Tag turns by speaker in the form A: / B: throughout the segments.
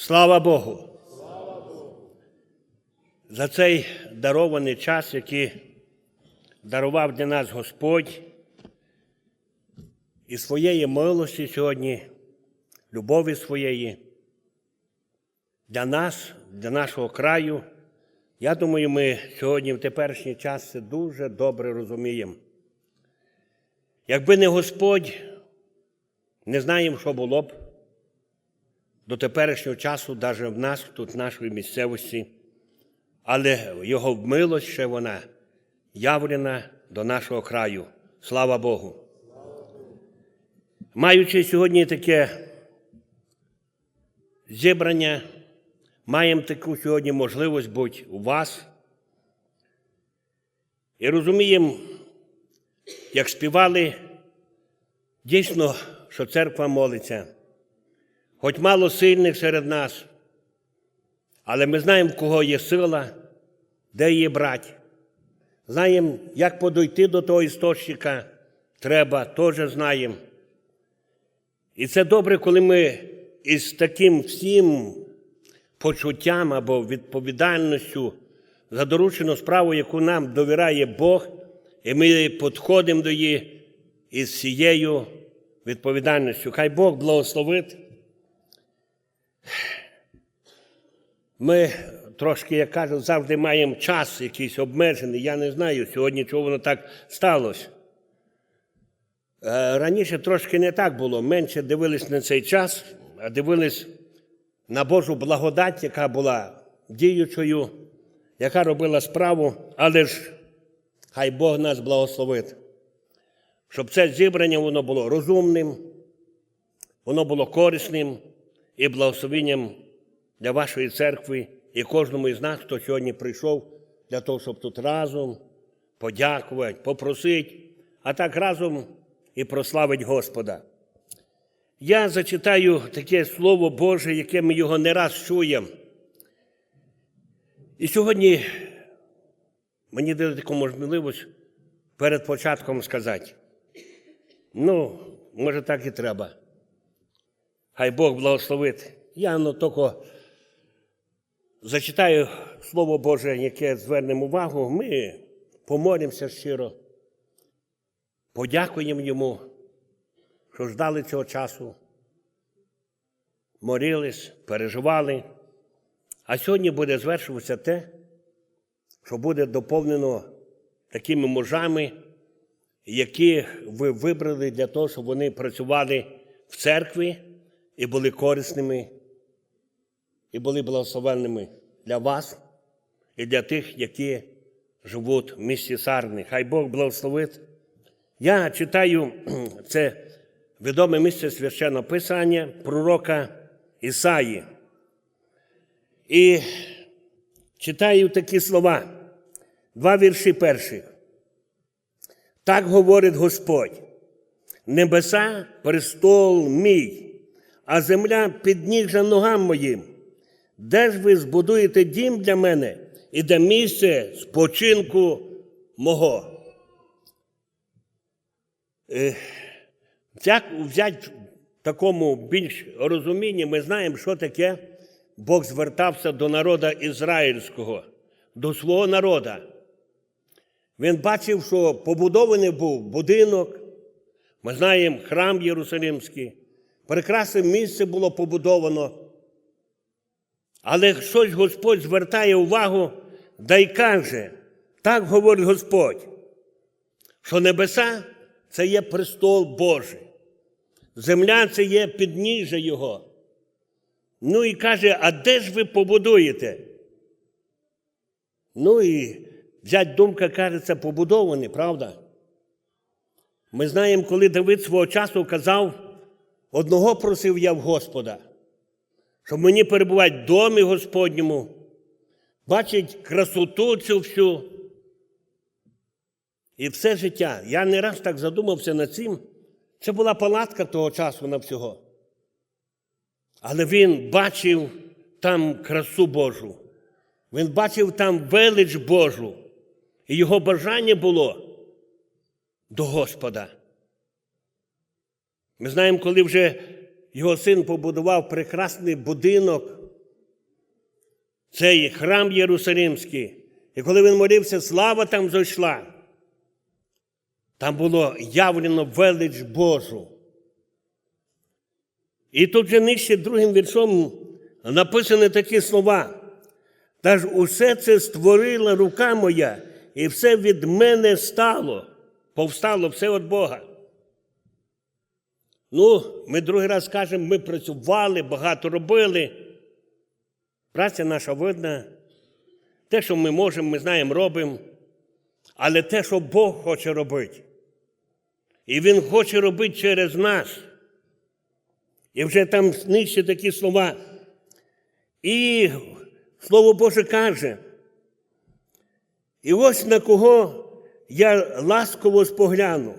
A: Слава Богу! За цей дарований час, який дарував для нас Господь і своєї милості сьогодні, любові своєї, для нас, для нашого краю. Я думаю, ми сьогодні в теперішній час це дуже добре розуміємо. Якби не Господь, не знаємо, що було б до теперішнього часу, навіть в нас, тут, в нашій місцевості, але Його милость ще вона явлена до нашого краю. Слава Богу. Маючи сьогодні таке зібрання, маємо таку сьогодні можливість бути у вас. І розуміємо, як співали, дійсно, що церква молиться, хоч мало сильних серед нас, але ми знаємо, кого є сила, де її брати. Знаємо, як подойти до того істочника треба, теж знаємо. І це добре, коли ми із таким всім почуттям або відповідальністю за доручену справу, яку нам довіряє Бог, і ми підходимо до її із цією відповідальністю. Хай Бог благословить. Ми трошки, як кажуть, завжди маємо час якийсь обмежений. Я не знаю сьогодні, чого воно так сталося. Е, Раніше трошки не так було. Менше дивились на цей час, а дивились на Божу благодать, яка була діючою, яка робила справу, але ж хай Бог нас благословить, щоб це зібрання воно було розумним, воно було корисним і благословенням для вашої церкви і кожному із нас, хто сьогодні прийшов для того, щоб тут разом подякувати, попросити, а так разом і прославить Господа. Я зачитаю таке Слово Боже, яке ми його не раз чуємо. І сьогодні мені дали таку можливість перед початком сказати. Ну, може, так і треба. Хай Бог благословить. Я ну, тільки зачитаю Слово Боже, яке звернемо увагу. Ми помолимося щиро, подякуємо йому, що ждали цього часу, молились, переживали. А сьогодні буде звершуватися те, що буде доповнено такими мужами, яких ви вибрали для того, щоб вони працювали в церкві і були корисними, і були благословенними для вас і для тих, які живуть в місті Сарни. Хай Бог благословить. Я читаю це відоме місце священного Писання пророка Ісаї. І читаю такі слова, два вірші перших. Так говорить Господь, небеса престол мій, а земля підніжжя ногам моїм. Де ж ви збудуєте дім для мене і де місце спочинку мого? Як взяти в такому більш розумінні, ми знаємо, що таке Бог звертався до народу ізраїльського, до свого народу. Він бачив, що побудований був будинок, ми знаємо храм Єрусалимський, прекрасне місце було побудовано. Але щось Господь звертає увагу да й каже, так говорить Господь, що небеса це є престол Божий, земля це є підніжжя Його. Ну і каже, а де ж ви побудуєте? Ну і взять думка, каже, це побудований, правда? Ми знаємо, коли Давид свого часу казав, одного просив я в Господа, щоб мені перебувати в домі Господньому, бачить красоту цю всю. І все життя. Я не раз так задумався над цим. Це була палатка того часу на всього. Але він бачив там красу Божу. Він бачив там велич Божу. І його бажання було до Господа. Ми знаємо, коли вже його син побудував прекрасний будинок цей храм Єрусалимський. І коли він молився, слава там зайшла. Там було явлено велич Божу. І тут же нижче другим віршом написані такі слова. Та ж усе це створила рука моя, і все від мене стало, повстало все від Бога. Ну, ми другий раз кажемо, ми працювали, багато робили. Праця наша видна. Те, що ми можемо, ми знаємо, робимо. Але те, що Бог хоче робити. І Він хоче робити через нас. І вже там нижче такі слова. І Слово Боже каже, і ось на кого я ласково спогляну,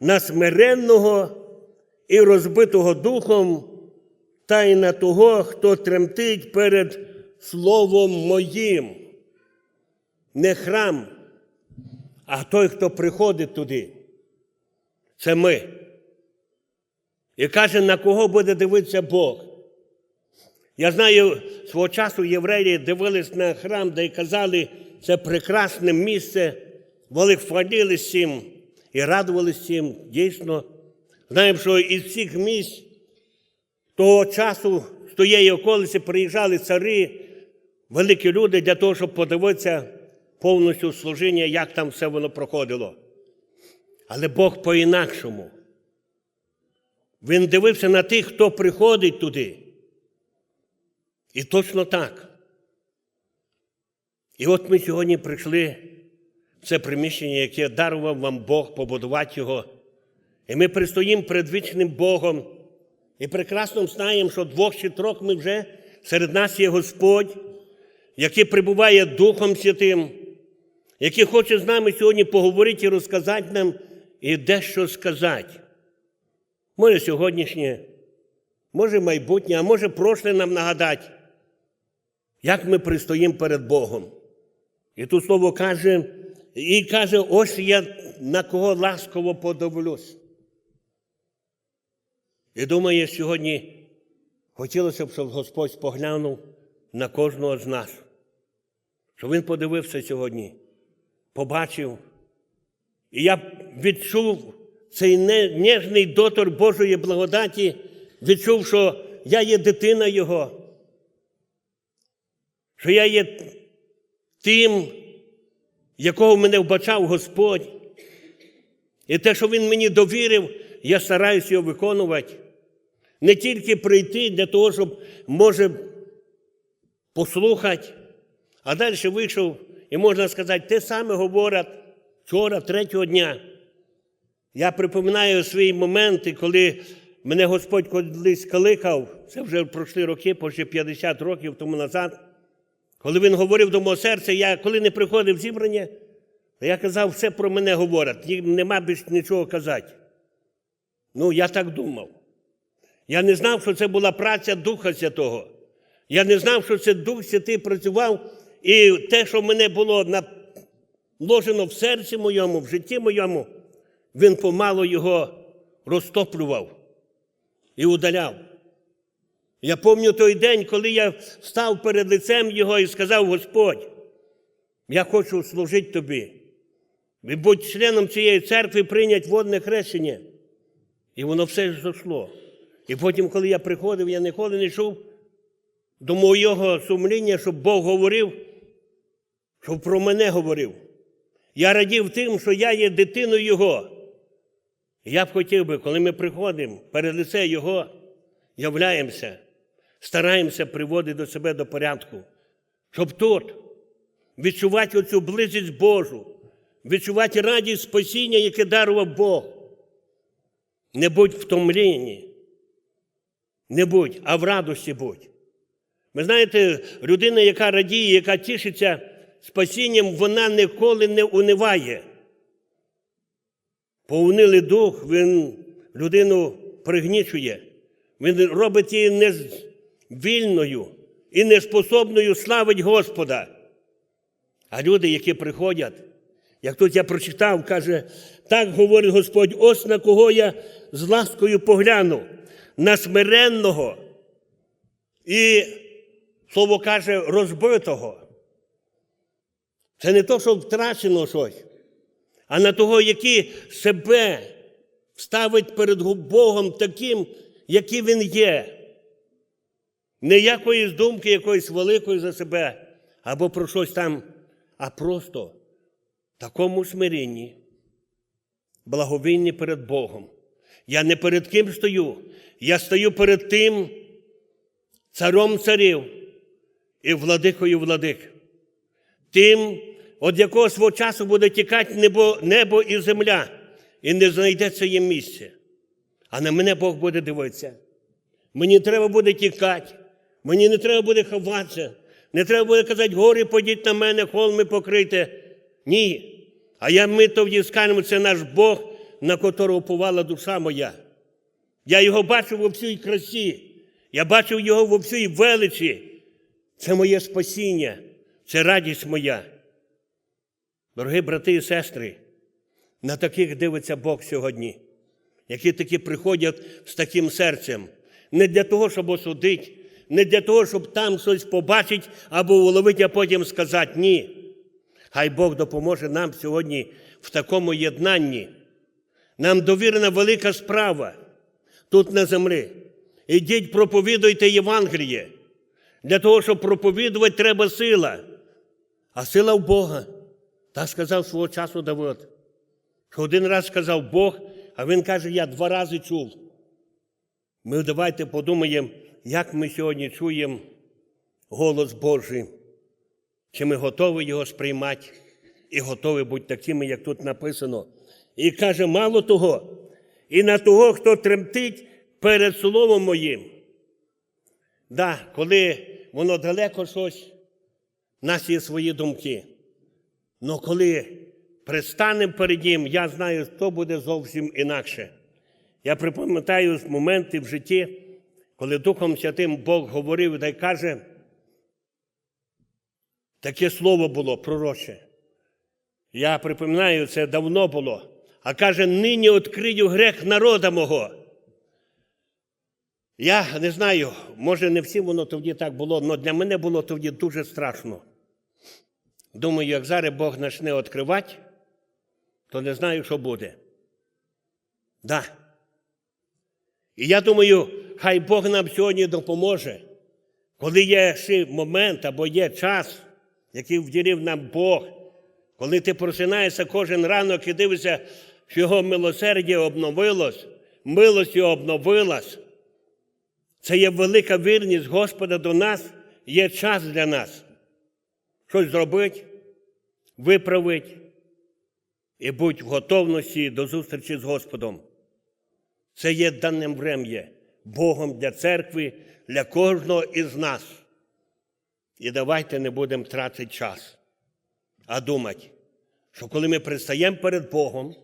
A: на смиренного і розбитого духом, та й на того, хто тремтить перед Словом моїм. Не храм, а той, хто приходить туди. Це ми. І каже, на кого буде дивитися Бог. Я знаю, свого часу євреї дивились на храм, де й казали, це прекрасне місце, вони хвалились цим і радувалися цим. Дійсно, знаємо, що із всіх місць того часу з тієї околиці приїжджали цари, великі люди для того, щоб подивитися повністю служіння, як там все воно проходило. Але Бог по-інакшому. Він дивився на тих, хто приходить туди. І точно так. І от ми сьогодні прийшли в це приміщення, яке дарував вам Бог побудувати його. І ми пристоїмо перед вічним Богом. І прекрасно знаємо, що двох чи трьох ми вже серед нас є Господь, який прибуває Духом Святим, який хоче з нами сьогодні поговорити і розказати нам і дещо сказати. Може, сьогоднішнє, може майбутнє, а може прошле нам нагадати, як ми пристоїмо перед Богом. І тут слово каже, і каже, ось я на кого ласково подивлюсь. І думаю, сьогодні хотілося б, щоб Господь споглянув на кожного з нас, щоб Він подивився сьогодні, побачив. І я відчув цей ніжний дотор Божої благодаті, відчув, що я є дитина Його, що я є тим, якого мене вбачав Господь. І те, що Він мені довірив, я стараюся його виконувати. Не тільки прийти для того, щоб може послухати, а далі вийшов, і можна сказати, те саме говорять вчора, третього дня. Я припоминаю свої моменти, коли мене Господь колись кликав, це вже пройшли роки, почти 50 років тому назад. Коли він говорив до мого серця, я коли не приходив зібрання, я казав, все про мене говорять, нема більш нічого казати. Ну, я так думав. Я не знав, що це була праця Духа Святого. Я не знав, що це Дух Святий працював, і те, що мене було наложено в серці моєму, в житті моєму, він помало його розтоплював і удаляв. Я пам'ятаю той день, коли я став перед лицем Його і сказав: Господь, я хочу служити тобі. І будь членом цієї церкви прийняти водне хрещення. І воно все ж. І потім, коли я приходив, я ніколи не чув до моєго сумління, щоб Бог говорив, щоб про мене говорив. Я радів тим, що я є дитиною Його. Я б хотів би, коли ми приходимо перед лице Його, являємося, стараємося приводити до себе до порядку, щоб тут відчувати оцю близькість Божу, відчувати радість спасіння, яке дарував Бог. Не будь втомлені, не будь, а в радості будь. Ви знаєте, людина, яка радіє, яка тішиться спасінням, вона ніколи не униває. Поунилий дух, він людину пригнічує. Він робить її невільною і неспособною славить Господа. А люди, які приходять, як тут я прочитав, каже, так говорить Господь, ось на кого я з ласкою погляну, на смиренного і слово каже, розбитого. Це не то, що втрачено щось, а на того, який себе ставить перед Богом таким, який він є. Не якоїсь думки якоїсь великої за себе або про щось там, а просто в такому смиренні, благовінні перед Богом. Я не перед ким стою, я стою перед тим царом царів і владикою владик. Тим, від якого свого часу буде тікати небо, небо і земля, і не знайдеться їм місце. А на мене Бог буде дивитися. Мені треба буде тікати, мені не треба буде ховатися, не треба буде казати, гори подіть на мене, холми покрийте. Ні. А я ми тоді скажемо, це наш Бог, на котрого повала душа моя. Я його бачив у всій красі, я бачив його в всій величі. Це моє спасіння, це радість моя. Дорогі брати і сестри, на таких дивиться Бог сьогодні, які такі приходять з таким серцем. Не для того, щоб осудити, не для того, щоб там щось побачити або уловити, а потім сказати ні. Хай Бог допоможе нам сьогодні в такому єднанні. Нам довірена велика справа тут на землі. Ідіть, проповідуйте Євангеліє. Для того, щоб проповідувати, треба сила. А сила в Бога. Так сказав свого часу Давид. Що один раз сказав Бог, а він каже, я два рази чув. Ми давайте подумаємо, як ми сьогодні чуємо голос Божий. Чи ми готові його сприймати і готові бути такими, як тут написано. І каже, мало того, і на того, хто тремтить перед словом моїм. Да, коли воно далеко щось, в нас є свої думки. Але коли пристанемо перед ним, я знаю, що буде зовсім інакше. Я припам'ятаю моменти в житті, коли Духом Святим Бог говорив та й каже, таке слово було пророче. Я припоминаю, це давно було. А каже, нині відкрию грех народа мого. Я не знаю, може, не всім воно тоді так було, але для мене було тоді дуже страшно. Думаю, як зараз Бог почне відкривати, то не знаю, що буде. Да. І я думаю, хай Бог нам сьогодні допоможе, коли є ще момент або є час, який вділив нам Бог, коли ти просинаєшся кожен ранок і дивишся, що його милосердя обновилось, милость його обновилась. Це є велика вірність Господа до нас, є час для нас. Щось зробити, виправити і будь в готовності до зустрічі з Господом. Це є даним врем'я Богом для церкви, для кожного із нас. І давайте не будемо тратити час, а думати, що коли ми пристаємо перед Богом,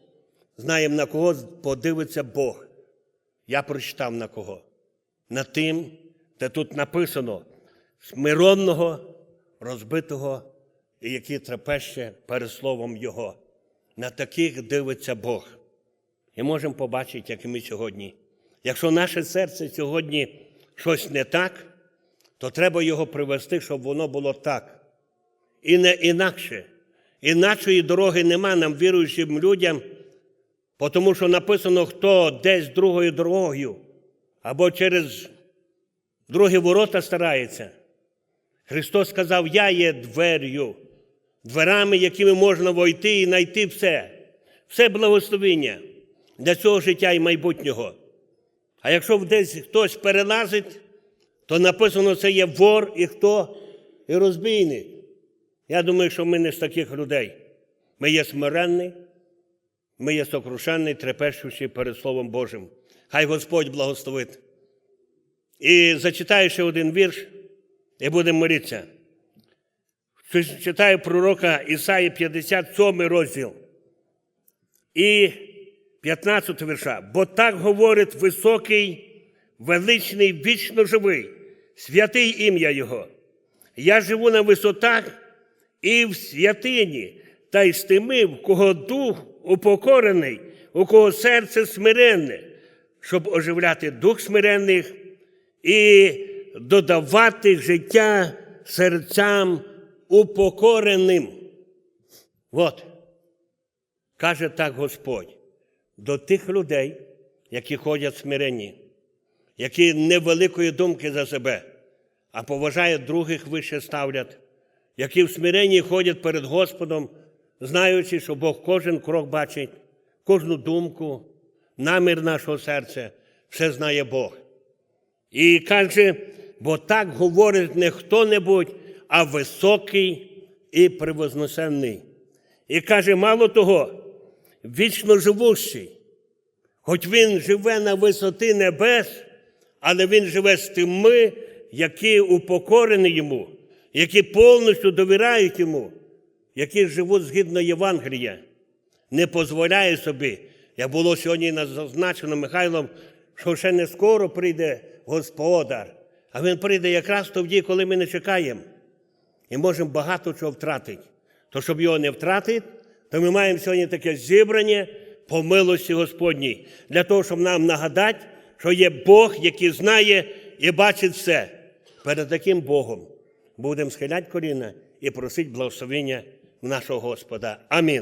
A: знаємо, на кого подивиться Бог. Я прочитав на кого. На тим, де тут написано смиронного, розбитого і який трепеще перед словом Його. На таких дивиться Бог. І можемо побачити, як і ми сьогодні. Якщо наше серце сьогодні щось не так, то треба його привести, щоб воно було так. І не інакше. Інакшої дороги нема нам віруючим людям, тому що написано, хто десь другою дорогою або через другі ворота старається. Христос сказав, я є двер'ю, дверами, якими можна войти і знайти все, все благословення для цього життя і майбутнього. А якщо десь хтось перелазить, то написано, це є вор і хто і розбійник. Я думаю, що ми не з таких людей. Ми є смиренні, ми є сокрушенні, трепещущі перед Словом Божим. Хай Господь благословить. І зачитаю ще один вірш, і будемо молитися. Читаю пророка Ісаї 57 розділ. І 15 вірша. Бо так говорить високий, величний, вічно живий, святий ім'я Його. Я живу на висотах і в святині, та й з тими, в кого дух упокорений, у кого серце смиренне, щоб оживляти дух смиренних і додавати життя серцям упокореним. От, каже так Господь, до тих людей, які ходять смиренні, які невеликої думки за себе, а поважають других вище ставлять, які в смиренні ходять перед Господом, знаючи, що Бог кожен крок бачить, кожну думку, намір нашого серця, все знає Бог. І каже, бо так говорить не хто-небудь, а високий і превознесений. І каже, мало того, вічно живущий, хоч він живе на висоти небес, але він живе з тими, які упокорені йому, які повністю довіряють йому, які живуть згідно Євангелія, не дозволяє собі, як було сьогодні зазначено Михайлом, що ще не скоро прийде Господар, а він прийде якраз тоді, коли ми не чекаємо. І можемо багато чого втратити. То щоб його не втратити, то ми маємо сьогодні таке зібрання по милості Господній, для того, щоб нам нагадати, що є Бог, який знає і бачить все. Перед таким Богом будемо схиляти коліна і просити благословення нашого Господа. Амінь.